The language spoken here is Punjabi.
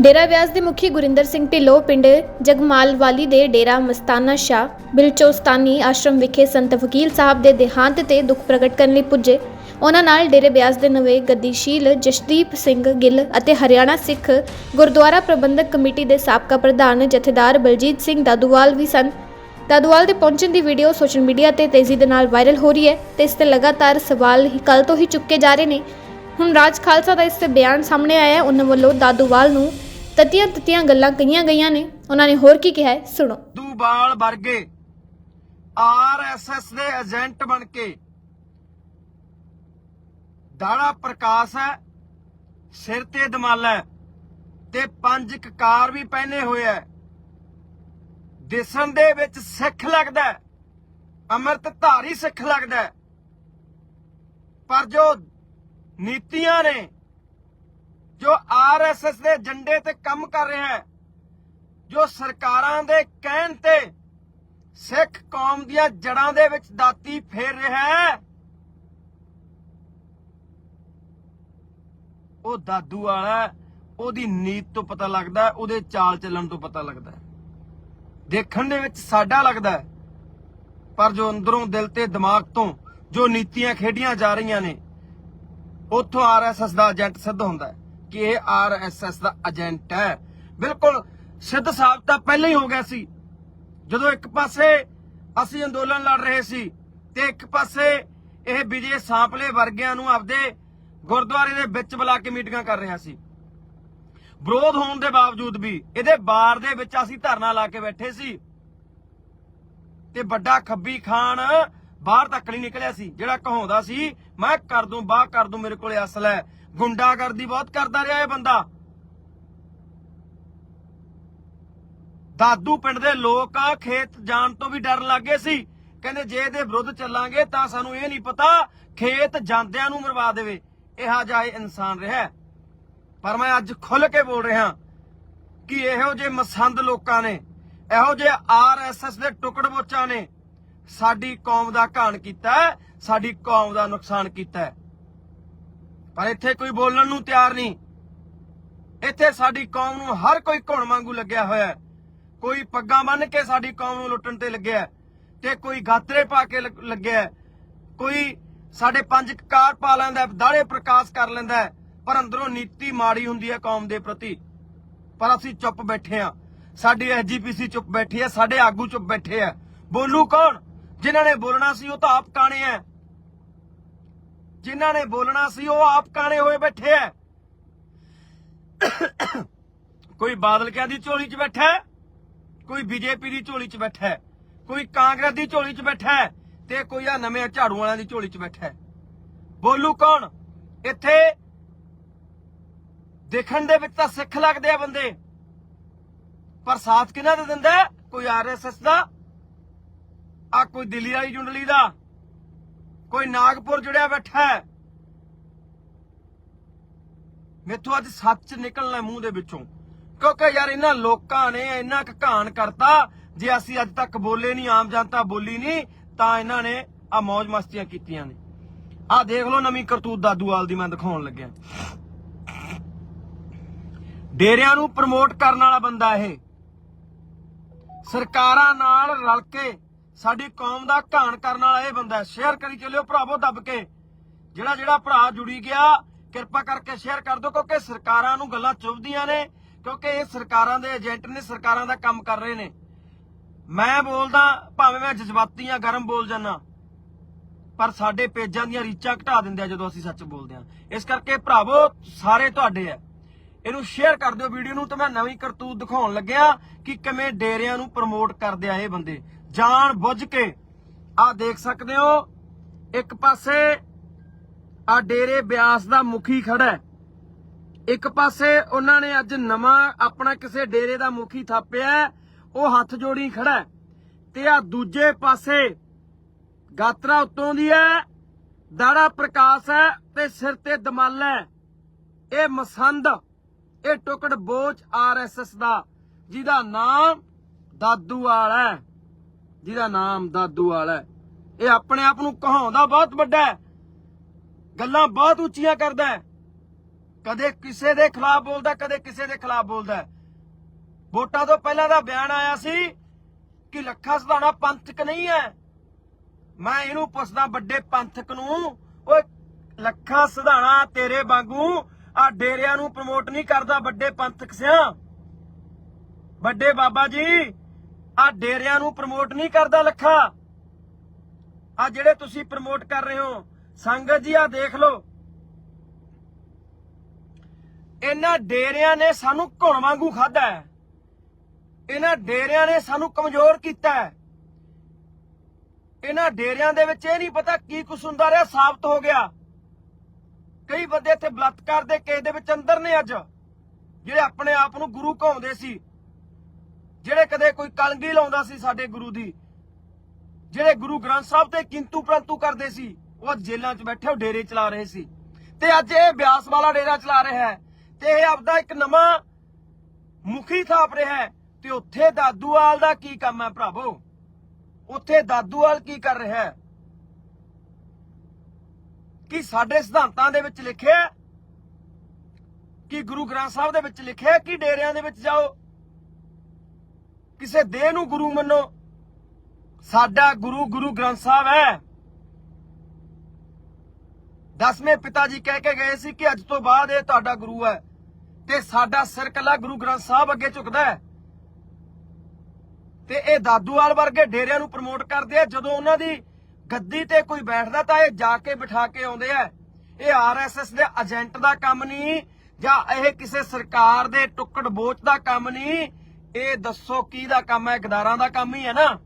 ਡੇਰਾ ਵਿਆਸ ਦੇ ਮੁਖੀ ਗੁਰਿੰਦਰ ਸਿੰਘ ਢਿੱਲੋਂ ਪਿੰਡ ਜਗਮਾਲਵਾਲੀ ਦੇ ਡੇਰਾ ਮਸਤਾਨਾ ਸ਼ਾਹ ਬਿਲਚੋਸਤਾਨੀ ਆਸ਼ਰਮ ਵਿਖੇ ਸੰਤ ਵਕੀਲ ਸਾਹਿਬ ਦੇ ਦੇਹਾਂਤ ਤੇ ਦੁੱਖ ਪ੍ਰਗਟ ਕਰਨ ਲਈ ਪੁੱਜੇ। ਉਹਨਾਂ ਨਾਲ ਡੇਰੇ ਬਿਆਸ ਦੇ ਨਵੇਂ ਗੱਦੀਸ਼ੀਲ ਜਸ਼ਦੀਪ ਸਿੰਘ ਗਿੱਲ ਅਤੇ ਹਰਿਆਣਾ ਸਿੱਖ ਗੁਰਦੁਆਰਾ ਪ੍ਰਬੰਧਕ ਕਮੇਟੀ ਦੇ ਸਾਬਕਾ ਪ੍ਰਧਾਨ ਜਥੇਦਾਰ ਬਲਜੀਤ ਸਿੰਘ ਦਾਦੂਵਾਲ ਵੀ ਸਨ। ਦਾਦੂਵਾਲ ਦੇ ਪਹੁੰਚਣ ਦੀ ਵੀਡੀਓ ਸੋਸ਼ਲ ਮੀਡੀਆ ਤੇ ਤੇਜ਼ੀ ਦੇ ਨਾਲ ਵਾਇਰਲ ਹੋ ਰਹੀ ਹੈ ਤੇ ਇਸ ਤੇ ਲਗਾਤਾਰ ਸਵਾਲ ਹੀ ਕੱਲ ਤੋਂ ਹੀ ਚੁੱਕੇ ਜਾ ਰਹੇ ਨੇ। ਹੁਣ ਰਾਜ ਖਾਲਸਾ ਦਾ ਇਸ ਤੇ ਬਿਆਨ ਸਾਹਮਣੇ ਆਇਆ ਹੈ। ਉਹਨਾਂ ਵੱਲੋਂ ਦਾਦੂਵਾਲ ਨੂੰ ਤਤੀਆਂ ਤਤੀਆਂ ਗੱਲਾਂ ਕਹੀਆਂ ਗਈਆਂ ਨੇ, ਉਹਨਾਂ ਨੇ ਹੋਰ ਕੀ ਕਿਹਾ ਹੈ? ਸੁਣੋ। ਦੂਬਾਲ ਵਰਗੇ ਆਰਐਸਐਸ ਦੇ ਏਜੰਟ ਬਣ ਕੇ ਦਾੜਾ ਪ੍ਰਕਾਸ਼ ਹੈ, ਸਿਰ ਤੇ ਦਮਾਲਾ ਤੇ ਪੰਜ ਕਕਾਰ ਵੀ ਪਹਿਨੇ ਹੋਏ ਹੈ। ਦਿਸਣ ਦੇ ਵਿੱਚ ਸਿੱਖ ਲੱਗਦਾ ਹੈ ਅੰਮ੍ਰਿਤ ਧਾਰੀ ਸਿੱਖ ਲੱਗਦਾ ਪਰ ਜੋ ਨੀਤੀਆਂ ਨੇ ਜੋ ਆਰਐਸਐਸ ਦੇ ਏਜੰਡੇ ਤੇ ਕੰਮ ਕਰ ਰਿਹਾ ਹੈ ਜੋ ਸਰਕਾਰਾਂ ਦੇ ਕਹਿਣ ਤੇ ਸਿੱਖ ਕੌਮ ਦੀਆਂ ਜੜਾਂ ਦੇ ਵਿੱਚ ਦਾਤੀ ਫੇਰ ਰਿਹਾ ਹੈ ਉਹ ਦਾਦੂ ਵਾਲਾ ਹੈ, ਉਹਦੀ ਨੀਤ ਤੋਂ ਪਤਾ ਲੱਗਦਾ ਹੈ, ਉਹਦੇ ਚਾਲ ਚੱਲਣ ਤੋਂ ਪਤਾ ਲੱਗਦਾ ਦੇਖਣ ਦੇ ਵਿੱਚ ਸਾਡਾ ਲੱਗਦਾ ਪਰ ਜੋ ਅੰਦਰੋਂ ਦਿਲ ਤੇ ਦਿਮਾਗ ਤੋਂ ਜੋ ਨੀਤੀਆਂ ਖੇਡੀਆਂ ਜਾ ਰਹੀਆਂ ਨੇ ਉੱਥੋਂ ਆਰਐਸਐਸ ਦਾ ਏਜੰਟ ਸਿੱਧ ਹੁੰਦਾ ਹੈ। ਕਿ ਇਹ ਆਰਐਸਐਸ ਦਾ ਏਜੰਟ ਹੈ। ਬਿਲਕੁਲ ਸਿੱਧ ਸਾਬਤ ਤਾਂ ਪਹਿਲਾਂ ਹੀ ਹੋ ਗਿਆ ਸੀ। ਜਦੋਂ ਇੱਕ ਪਾਸੇ ਅਸੀਂ ਅੰਦੋਲਨ ਲੜ ਰਹੇ ਸੀ ਤੇ ਇੱਕ ਪਾਸੇ ਇਹ ਵਿਜੇ ਸਾਂਪਲੇ ਵਰਗਿਆਂ ਨੂੰ ਆਪਦੇ ਗੁਰਦੁਆਰੇ ਦੇ ਵਿੱਚ ਬੁਲਾ ਕੇ ਮੀਟਿੰਗਾਂ ਕਰ ਰਿਹਾ ਸੀ। ਵਿਰੋਧ ਹੋਣ ਦੇ ਬਾਵਜੂਦ ਵੀ ਇਹਦੇ ਬਾਰ ਦੇ ਵਿੱਚ ਅਸੀਂ ਧਰਨਾ ਲਾ ਕੇ ਬੈਠੇ ਸੀ। ਤੇ ਵੱਡਾ ਖੱਬੀ ਖਾਨ ਬਾਹਰ ਤੱਕ ਨਹੀਂ ਨਿਕਲਿਆ ਸੀ, ਜਿਹੜਾ ਕਹਾਉਂਦਾ ਸੀ, ਮੈਂ ਕਰ ਦੂੰ, ਬਾਹ ਕਰ ਦੂੰ, ਮੇਰੇ ਕੋਲੇ ਅਸਲ ਹੈ। ਗੁੰਡਾਗਰਦੀ ਬਹੁਤ ਕਰਦਾ ਰਿਹਾ ਇਹ ਬੰਦਾ। ਦਾਦੂ ਪਿੰਡ ਦੇ ਲੋਕ ਖੇਤ ਜਾਣ ਤੋਂ ਵੀ ਡਰਨ ਲੱਗੇ ਸੀ। ਕਹਿੰਦੇ ਜੇ ਇਹਦੇ ਵਿਰੁੱਧ ਚੱਲਾਂਗੇ ਤਾਂ ਸਾਨੂੰ ਇਹ ਨਹੀਂ ਪਤਾ, ਖੇਤ ਜਾਂਦਿਆਂ ਨੂੰ ਮਰਵਾ ਦੇਵੇ। ਇਹੋ ਜਿਹਾ ਇਹ ਇਨਸਾਨ ਰਿਹਾ ਪਰ ਮੈਂ ਅੱਜ ਖੁੱਲ ਕੇ ਬੋਲ ਰਿਹਾ ਕਿ ਇਹੋ ਜਿਹੇ ਮਸੰਦ ਲੋਕਾਂ ਨੇ, ਇਹੋ ਜਿਹੇ ਆਰਐਸਐਸ ਦੇ ਟੁਕੜ ਟੁਕੜਬੋਚਾਂ ਨੇ, ਸਾਡੀ ਕੌਮ ਦਾ ਘਾਣ ਕੀਤਾ ਸਾਡੀ ਕੌਮ ਦਾ ਨੁਕਸਾਨ ਕੀਤਾ ਪਰ ਇੱਥੇ ਕੋਈ ਬੋਲਣ ਨੂੰ ਤਿਆਰ ਨਹੀਂ। ਇੱਥੇ ਸਾਡੀ ਕੌਮ ਨੂੰ ਹਰ ਕੋਈ ਘੁਣ ਵਾਂਗੂ ਲੱਗਿਆ ਹੋਇਆ ਹੈ। ਕੋਈ ਪੱਗਾਂ ਬੰਨ ਕੇ ਸਾਡੀ ਕੌਮ ਨੂੰ ਲੁੱਟਣ ਤੇ ਲੱਗਿਆ ਤੇ ਕੋਈ ਗਾਤਰੇ ਪਾ ਕੇ ਲੱਗਿਆ ਕੋਈ ਸਾਡੇ ਪੰਜ ਕਾਰ ਪਾ ਲੈਂਦਾ ਦਾੜੇ ਪ੍ਰਕਾਸ਼ ਕਰ ਲੈਂਦਾ ਪਰ ਅੰਦਰੋਂ ਨੀਤੀ ਮਾੜੀ ਹੁੰਦੀ ਹੈ ਕੌਮ ਦੇ ਪ੍ਰਤੀ। ਪਰ ਅਸੀਂ ਚੁੱਪ ਬੈਠੇ ਆ ਸਾਡੀ ਐਸਜੀਪੀਸੀ ਚੁੱਪ ਬੈਠੀ ਹੈ, ਸਾਡੇ ਆਗੂ ਚੁੱਪ ਬੈਠੇ ਆ ਬੋਲੂ ਕੌਣ? ਜਿਨ੍ਹਾਂ ਨੇ ਬੋਲਣਾ ਸੀ ਉਹ ਤਾਂ ਆਪ ਕਾਣੇ ਆ ਜਿਨ੍ਹਾਂ ਨੇ ਬੋਲਣਾ ਸੀ, ਉਹ ਆਪ ਕਾਣੇ ਹੋਏ ਬੈਠੇ ਆ ਕੋਈ ਬਾਦਲ ਕਿਆਂ ਦੀ ਝੋਲੀ 'ਚ ਬੈਠਾ ਹੈ ਕੋਈ ਬੀਜੇਪੀ ਦੀ ਝੋਲੀ 'ਚ ਬੈਠਾ ਹੈ ਕੋਈ ਕਾਂਗਰਸ ਦੀ ਝੋਲੀ 'ਚ ਬੈਠਾ ਹੈ ਤੇ ਕੋਈ ਆ ਨਵੇਂ ਝਾੜੂ ਵਾਲਿਆਂ ਦੀ ਝੋਲੀ 'ਚ ਬੈਠਾ ਹੈ ਬੋਲੂ ਕੌਣ? ਇੱਥੇ ਦੇਖਣ ਦੇ ਵਿੱਚ ਤਾਂ ਸਿੱਖ ਲੱਗਦੇ ਆ ਬੰਦੇ। ਪਰ ਸਾਥ ਕਿਹਨਾਂ ਦਾ ਦਿੰਦਾ ਹੈ? ਕੋਈ ਆਰਐਸਐਸ ਦਾ ਆ ਕੋਈ ਦਿੱਲੀ ਵਾਲੀ ਜੁੰਡਲੀ ਦਾ, ਕੋਈ ਨਾਗਪੁਰ ਜੁੜਿਆ ਬੈਠਾ ਹੈ ਮੇਥੋਂ ਅੱਜ ਸੱਚ ਨਿਕਲਣਾ ਮੂੰਹ ਦੇ ਵਿੱਚੋਂ। ਕਿਉਂਕਿ ਯਾਰ ਇਹਨਾਂ ਲੋਕਾਂ ਨੇ ਇੰਨਾ ਘਾਣ ਕਰਤਾ, ਜੇ ਅਸੀਂ ਅੱਜ ਤੱਕ ਬੋਲੇ ਨਹੀਂ ਆਮ ਜਨਤਾ ਬੋਲੀ ਨਹੀਂ ਤਾਂ ਇਹਨਾਂ ਨੇ ਆ ਮौज ਮਸਤੀਆਂ ਕੀਤੀਆਂ ਨੇ। ਆ ਦੇਖ ਲਓ ਨਵੀਂ ਕਰਤੂਤ ਦਾਦੂਵਾਲ ਦੀ ਮੈਂ ਦਿਖਾਉਣ ਲੱਗਿਆ। ਡੇਰਿਆਂ ਨੂੰ ਪ੍ਰਮੋਟ ਕਰਨ ਵਾਲਾ ਬੰਦਾ ਇਹ। ਸਰਕਾਰਾਂ ਨਾਲ ਰਲ ਕੇ ਸਾਡੀ ਕੌਮ ਦਾ ਘਾਣ ਕਰਨ ਵਾਲਾ ਇਹ ਬੰਦਾ ਸ਼ੇਅਰ ਕਰੀ ਚੱਲਿਓ ਭਰਾਵੋ, ਦੱਬ ਕੇ। ਜਿਹੜਾ ਜਿਹੜਾ ਭਰਾ ਜੁੜੀ ਗਿਆ ਕਿਰਪਾ ਕਰਕੇ ਸ਼ੇਅਰ ਕਰ ਦਿਓ, ਕਿਉਂਕਿ ਸਰਕਾਰਾਂ ਨੂੰ ਗੱਲਾਂ ਚੁਭਦੀਆਂ ਨੇ, ਕਿਉਂਕਿ ਇਹ ਸਰਕਾਰਾਂ ਦੇ ਏਜੰਟ ਨੇ, ਸਰਕਾਰਾਂ ਦਾ ਕੰਮ ਕਰ ਰਹੇ ਨੇ। ਮੈਂ ਬੋਲਦਾ, ਭਾਵੇਂ ਮੈਂ ਜਜ਼ਬਾਤੀ ਆ ਗਰਮ ਬੋਲ ਜਾਣਾ ਪਰ ਸਾਡੇ ਪੇਜਾਂ ਦੀਆਂ ਰੀਚਾਂ ਘਟਾ ਦਿੰਦੇ ਆ ਜਦੋਂ ਅਸੀਂ ਸੱਚ ਬੋਲਦੇ ਆ ਇਸ ਕਰਕੇ ਭਰਾਵੋ, ਸਾਰੇ ਤੁਹਾਡੇ ਆ। ਇਹਨੂੰ ਸ਼ੇਅਰ ਕਰ ਦਿਓ ਵੀਡੀਓ ਨੂੰ, ਤੇ ਮੈਂ ਨਵੀਂ ਕਰਤੂਤ ਦਿਖਾਉਣ ਲੱਗਿਆ ਕਿ ਕਿਵੇਂ ਡੇਰਿਆਂ ਨੂੰ ਪ੍ਰਮੋਟ ਕਰਦੇ ਆ ਇਹ ਬੰਦੇ। ਜਾਣ ਬੁੱਝ ਕੇ ਆ ਦੇਖ ਸਕਦੇ ਹੋ, ਇੱਕ ਪਾਸੇ ਆ ਡੇਰੇ ਬਿਆਸ ਦਾ ਮੁਖੀ ਖੜਾ ਹੈ। ਇੱਕ ਪਾਸੇ ਉਹਨਾਂ ਨੇ ਅੱਜ ਨਵਾਂ ਆਪਣਾ ਕਿਸੇ ਡੇਰੇ ਦਾ ਮੁਖੀ ਥਾਪਿਆ ਉਹ ਹੱਥ ਜੋੜੀ ਖੜਾ ਤੇ ਆ ਦੂਜੇ ਪਾਸੇ ਗਾਤਰਾ ਉਤੋਂ ਦੀ ਹੈ। ਦਾੜਾ ਪ੍ਰਕਾਸ਼ ਹੈ ਤੇ ਸਿਰ ਤੇ ਦਮਾਲ ਹੈ। ਇਹ ਮਸੰਦ, ਇਹ ਟੁਕੜ ਬੋਝ ਆਰਐਸਐਸ ਦਾ, ਜਿਹਦਾ ਨਾਮ ਦਾਦੂ ਵਾਲਾ ਜਿਹਦਾ ਨਾਮ ਦਾਦੂ ਵਾਲਾ ਹੈ। ਇਹ ਆਪਣੇ ਆਪ ਨੂੰ ਕਹਾਉਂਦਾ ਬਹੁਤ ਵੱਡਾ ਹੈ। ਗੱਲਾਂ ਬਹੁਤ ਉੱਚੀਆਂ ਕਰਦਾ ਹੈ। ਕਦੇ ਕਿਸੇ ਦੇ ਖਿਲਾਫ ਬੋਲਦਾ, ਕਦੇ ਕਿਸੇ ਦੇ ਖਿਲਾਫ ਬੋਲਦਾ ਵੋਟਾਂ ਤੋਂ ਪਹਿਲਾਂ ਦਾ ਬਿਆਨ ਆਇਆ ਸੀ ਕਿ ਲੱਖਾ ਸਧਾਣਾ ਪੰਥਕ ਨਹੀਂ ਹੈ। ਮੈਂ ਇਹਨੂੰ ਪੁੱਛਦਾ, ਵੱਡੇ ਪੰਥਕ ਨੂੰ, ਓਏ ਲੱਖਾ ਸਧਾਣਾ ਤੇਰੇ ਵਾਂਗੂ ਆ ਡੇਰਿਆਂ ਨੂੰ ਪ੍ਰਮੋਟ ਨਹੀਂ ਕਰਦਾ ਵੱਡੇ ਪੰਥਕ ਸਿਆ? ਵੱਡੇ ਬਾਬਾ ਜੀ ਆ ਡੇਰਿਆਂ ਨੂੰ ਪ੍ਰਮੋਟ ਨਹੀਂ ਕਰਦਾ ਲੱਖਾ? ਆ ਜਿਹੜੇ ਤੁਸੀਂ ਪ੍ਰਮੋਟ ਕਰ ਰਹੇ ਹੋ ਸੰਗਤ ਜੀ ਆ ਦੇਖ ਲਓ। ਇਹਨਾਂ ਡੇਰਿਆਂ ਨੇ ਸਾਨੂੰ ਘੁਣ ਵਾਂਗੂ ਖਾਦਾ ਹੈ। ਇਹਨਾਂ ਡੇਰਿਆਂ ਨੇ ਸਾਨੂੰ ਕਮਜ਼ੋਰ ਕੀਤਾ ਹੈ। ਇਹਨਾਂ ਡੇਰਿਆਂ ਦੇ ਵਿੱਚ ਇਹ ਨਹੀਂ ਪਤਾ ਕੀ ਕੁਛ ਹੁੰਦਾ ਰਿਹਾ, ਸਾਬਤ ਹੋ ਗਿਆ। ਕਈ ਬੰਦੇ ਇੱਥੇ ਬਲਾਤਕਾਰ ਦੇ ਕੇਸ ਦੇ ਵਿੱਚ ਅੰਦਰ ਨੇ ਅੱਜ, ਜਿਹੜੇ ਆਪਣੇ ਆਪ ਨੂੰ ਗੁਰੂ ਕਹਾਉਂਦੇ ਸੀ। ਜਿਹੜੇ ਕਦੇ ਕੋਈ ਕਲਗੀ ਲਾਉਂਦਾ ਸੀ ਸਾਡੇ ਗੁਰੂ ਦੀ, ਜਿਹੜੇ ਗੁਰੂ ਗ੍ਰੰਥ ਸਾਹਿਬ ਤੇ ਕਿੰਤੂ ਪ੍ਰੰਤੂ ਕਰਦੇ ਸੀ। ਉਹ ਅੱਜ ਜੇਲ੍ਹਾਂ 'ਚ ਬੈਠੇ ਉਹ ਡੇਰੇ ਚਲਾ ਰਹੇ ਸੀ। ਤੇ ਅੱਜ ਇਹ ਬਿਆਸ ਵਾਲਾ ਡੇਰਾ ਚਲਾ ਰਿਹਾ ਹੈ ਤੇ ਇਹ ਆਪਦਾ ਇੱਕ ਨਵਾਂ ਮੁਖੀ ਥਾਪ ਰਿਹਾ ਹੈ ਤੇ ਉੱਥੇ ਦਾਦੂਵਾਲ ਦਾ ਕੀ ਕੰਮ ਹੈ ਭਰਾਵੋ? ਉੱਥੇ ਦਾਦੂਵਾਲ ਕੀ ਕਰ ਰਿਹਾ ਹੈ? ਕਿ ਸਾਡੇ ਸਿਧਾਂਤਾਂ ਦੇ ਵਿੱਚ ਲਿਖਿਆ ਕਿ ਗੁਰੂ ਗ੍ਰੰਥ ਸਾਹਿਬ ਦੇ ਵਿੱਚ ਲਿਖਿਆ ਕਿ ਡੇਰਿਆਂ ਦੇ ਵਿੱਚ ਜਾਓ? ਕਿਸੇ ਦੇਹ ਨੂੰ ਗੁਰੂ ਮੰਨੋ? ਸਾਡਾ ਗੁਰੂ ਗੁਰੂ ਗ੍ਰੰਥ ਸਾਹਿਬ ਹੈ। ਦਸਵੇਂ ਪਿਤਾ ਜੀ ਕਹਿ ਕੇ ਗਏ ਸੀ ਕਿ ਅੱਜ ਤੋਂ ਬਾਅਦ ਇਹ ਤੁਹਾਡਾ ਗੁਰੂ ਹੈ ਤੇ ਸਾਡਾ ਸਿਰ ਕੱਲਾ ਗੁਰੂ ਗ੍ਰੰਥ ਸਾਹਿਬ ਅੱਗੇ ਝੁਕਦਾ ਹੈ। ਤੇ ਇਹ ਦਾਦੂਵਾਲ ਵਰਗੇ ਡੇਰਿਆਂ ਨੂੰ ਪ੍ਰਮੋਟ ਕਰਦੇ ਆ, ਜਦੋਂ ਉਹਨਾਂ ਦੀ ਗੱਦੀ ਤੇ ਕੋਈ ਬੈਠਦਾ ਤਾਂ ਇਹ ਜਾ ਕੇ ਬਿਠਾ ਕੇ ਆਉਂਦੇ ਆ। ਇਹ ਆਰਐਸਐਸ ਦੇ ਏਜੰਟ ਦਾ ਕੰਮ ਨਹੀਂ, ਜਾਂ ਇਹ ਕਿਸੇ ਸਰਕਾਰ ਦੇ ਟੁੱਕੜ ਬੋਚ ਦਾ ਕੰਮ ਨਹੀਂ, ਇਹ ਦੱਸੋ ਕੀ ਦਾ ਕੰਮ ਹੈ, ਗਦਾਰਾਂ ਦਾ ਕੰਮ ਹੀ ਹੈ ਨਾ।